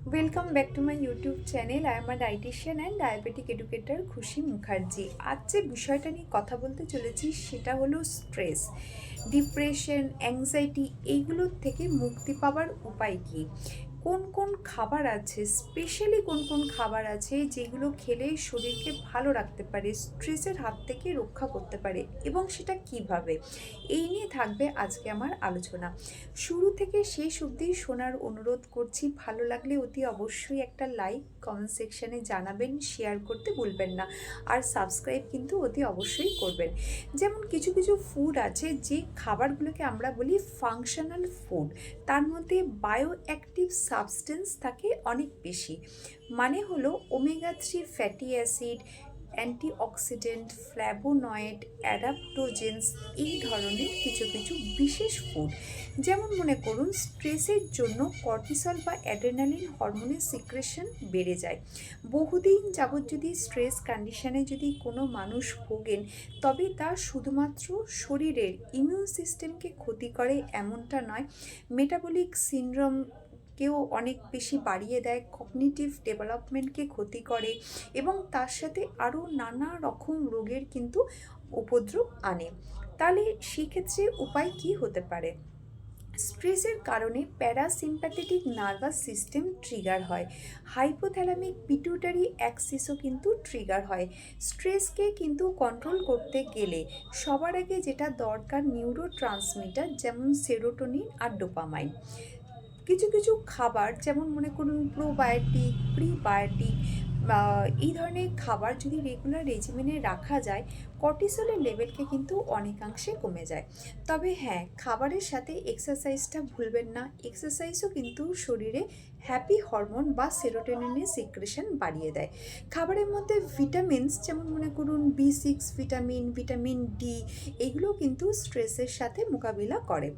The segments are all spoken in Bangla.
Welcome back to my YouTube channel I আমার dietitian and diabetic educator Khushi Mukherjee আজ যে বিষয়টা নিয়ে কথা বলতে চলেছি সেটা হলো স্ট্রেস ডিপ্রেশন অ্যাংজাইটি এইগুলোর থেকে মুক্তি পাওয়ার উপায় কী? কোন কোন খাবার আছে স্পেশালি কোন কোন খাবার আছে যেগুলো খেলে শরীরকে ভালো রাখতে পারে স্ট্রেসের হাত থেকে রক্ষা করতে পারে এবং সেটা কীভাবে? এই নিয়ে থাকবে আজকে আমার আলোচনা। শুরু থেকে শেষ অবধি শোনার অনুরোধ করছি, ভালো লাগলে অতি অবশ্যই একটা লাইক কমেন্ট সেকশানে জানাবেন শেয়ার করতে ভুলবেন না। আর সাবস্ক্রাইব কিন্তু অতি অবশ্যই করবেন। যেমন কিছু কিছু ফুড আছে যে খাবারগুলোকে আমরা বলি ফাংশনাল ফুড তার মধ্যে বায়ো অ্যাক্টিভ সাবস্টেন্স থাকে অনেক বেশি। মানে হলো omega three fatty acid antioxidant flavonoid adaptogens এই ধরনের কিছু কিছু বিশেষ ফুড যেমন মনে করুন স্ট্রেসের জন্য কর্টিসল বা অ্যাড্রেনালিন হরমোনের সিক্রেশন বেড়ে যায়। বহুদিন যাবৎ যদি স্ট্রেস কন্ডিশনে যদি কোনো মানুষ ভোগেন, তবে তা শুধুমাত্র শরীরের ইমিউন সিস্টেমকে ক্ষতি করে এমনটা নয়। মেটাবলিক সিনড্রোম কেও অনেক বেশি বাড়িয়ে দেয় কগনিটিভ ডেভেলপমেন্টকে ক্ষতি করে এবং তার সাথে আরও নানা রকম রোগের কিন্তু উপদ্রব আনে। তাহলে সেক্ষেত্রে উপায় কি হতে পারে? স্ট্রেসের কারণে প্যারাসিম্প্যাথেটিক নার্ভাস সিস্টেম ট্রিগার হয়। হাইপোথ্যালামিক পিটুটারি অ্যাক্সিসও কিন্তু ট্রিগার হয়। স্ট্রেসকে কিন্তু কন্ট্রোল করতে গেলে সবার আগে যেটা দরকার নিউরো ট্রান্সমিটার যেমন সেরোটোনিন আর ডোপামাইন কিছু কিছু খাবার যেমন মনে করুন প্রোবায়োটিক প্রিবায়োটিক এই ধরনের খাবার যদি রেগুলার রেজিমেনে রাখা যায় কর্টিসলের লেভেলকে কিন্তু অনেকাংশে কমে যায়। তবে হ্যাঁ খাবারের সাথে এক্সারসাইজটা ভুলবেন না। এক্সারসাইজও কিন্তু শরীরে হ্যাপি হরমোন বা সেরোটোনিনের সিক্রেশন বাড়িয়ে দেয়। খাবারের মধ্যে ভিটামিনস যেমন মনে করুন B six vitamin vitamin D এগুলো কিন্তু স্ট্রেসের সাথে মোকাবিলা করে।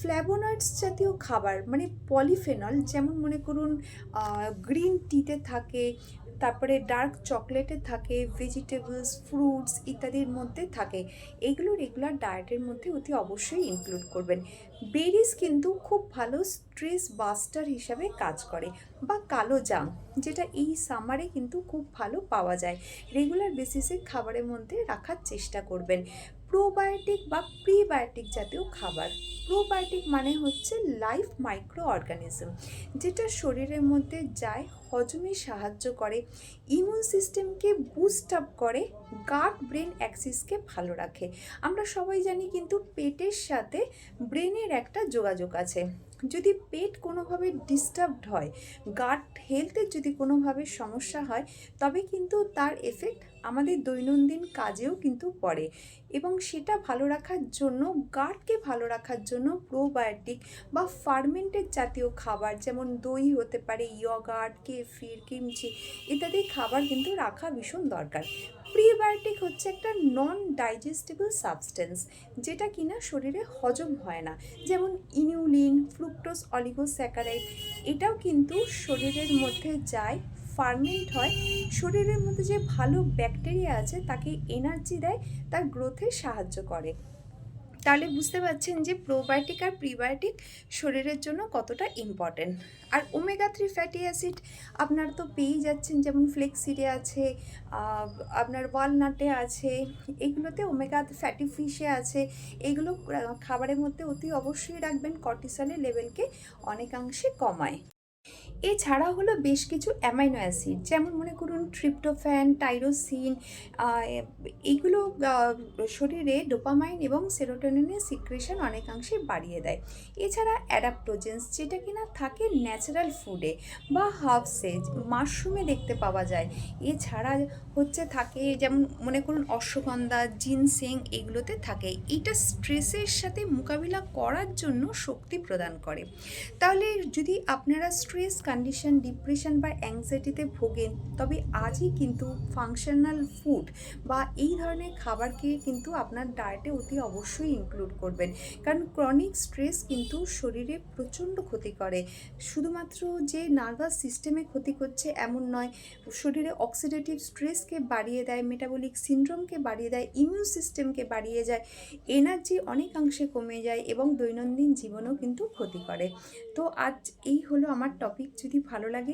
ফ্ল্যাভোনয়েডস জাতীয় খাবার মানে পলিফেনল যেমন মনে করুন গ্রিন টিতে থাকে তারপরে ডার্ক চকলেটে থাকে ভেজিটেবলস ফ্রুটস ইত্যাদির মধ্যে থাকে। এগুলো রেগুলার ডায়েটের মধ্যে অতি অবশ্যই ইনক্লুড করবেন। বেরিজ কিন্তু খুব ভালো স্ট্রেস বাস্টার হিসাবে কাজ করে, বা কালো জাম, যেটা এই সামারে কিন্তু খুব ভালো পাওয়া যায়। রেগুলার বেসিসে খাবারের মধ্যে রাখার চেষ্টা করবেন। প্রোবায়োটিক বা প্রিবায়োটিক জাতীয় খাবার। প্রোবায়োটিক মানে হচ্ছে লাইফ মাইক্রো অর্গানিজম যেটা শরীরের মধ্যে যায়, হজমে সাহায্য করে, ইমিউন সিস্টেমকে বুস্ট আপ করে, গার্ড ব্রেন অ্যাক্সিসকে ভালো রাখে। আমরা সবাই জানি কিন্তু পেটের সাথে ব্রেনের একটা যোগাযোগ আছে। যদি পেট কোনোভাবে ডিস্টার্বড হয় গাট হেলথের যদি কোনোভাবে সমস্যা হয়, তবে কিন্তু তার এফেক্ট আমাদের দৈনন্দিন কাজেও কিন্তু পড়ে। এবং সেটা ভালো রাখার জন্য গাটকে ভালো রাখার জন্য প্রোবায়োটিক বা ফার্মেন্টেড জাতীয় খাবার, যেমন দই হতে পারে ইয়গার্ট কেফির কিমচি ইত্যাদি খাবার কিন্তু রাখা ভীষণ দরকার। প্রিবায়োটিক হচ্ছে একটা নন ডাইজেস্টেবল সাবস্টেন্স যেটা কিনা শরীরে হজম হয় না। যেমন ইনিউলিন ফ্রুক্টোজ অলিগোস্যাকারাইড এটাও কিন্তু শরীরের মধ্যে যায় ফার্মেন্ট হয়। শরীরের মধ্যে যে ভালো ব্যাকটেরিয়া আছে, তাকে এনার্জি দেয়, তার গ্রোথে সাহায্য করে। তাহলে বুঝতে পারছেন যে প্রোবায়োটিক আর প্রিবায়োটিক শরীরের জন্য কতটা ইম্পর্টেন্ট আর ওমেগা থ্রি ফ্যাটি অ্যাসিড আপনার তো পেয়েই যাচ্ছেন, যেমন ফ্লেক্সিডে আছে আপনার ওয়ালনাটে আছে, এগুলোতে ওমেগা ফ্যাটি ফিশে আছে, এগুলো খাবারের মধ্যে অতি অবশ্যই রাখবেন কর্টিসলের লেভেলকে অনেকাংশে কমায়। এছাড়া হলো বেশ কিছু অ্যামাইনো অ্যাসিড, যেমন মনে করুন ট্রিপ্টোফ্যান, টাইরোসিন এইগুলো শরীরে ডোপামাইন এবং সেরোটোনিনের সিক্রেশন অনেকাংশে বাড়িয়ে দেয়। এছাড়া অ্যাডাপ্টোজেন্স, যেটা কিনা থাকে ন্যাচারাল ফুডে বা হার্বসে, মাশরুমে দেখতে পাওয়া যায়। এছাড়া হচ্ছে থাকে যেমন মনে করুন অশ্বগন্ধা, জিনসেং এগুলোতে থাকে। এইটা স্ট্রেসের সাথে মোকাবিলা করার জন্য শক্তি প্রদান করে। তাহলে যদি আপনারা স্ট্রেস কন্ডিশন ডিপ্রেশন বা অ্যাংজাইটিতে ভোগেন, তবে আজই কিন্তু ফাংশনাল ফুড বা এই ধরনের খাবারকে কিন্তু আপনার ডায়েটে অতি অবশ্যই ইনক্লুড করবেন। কারণ ক্রনিক স্ট্রেস কিন্তু শরীরে প্রচণ্ড ক্ষতি করে। শুধুমাত্র যে নার্ভাস সিস্টেমে ক্ষতি করছে এমন নয়, শরীরে অক্সিডেটিভ স্ট্রেসকে বাড়িয়ে দেয় মেটাবলিক সিনড্রোমকে বাড়িয়ে দেয় ইমিউন সিস্টেমকে বাড়িয়ে যায় এনার্জি অনেকাংশে কমে যায় এবং দৈনন্দিন জীবনেও কিন্তু ক্ষতি করে। তো আজ এই হলো আমার টপিক যদি ভালো লাগে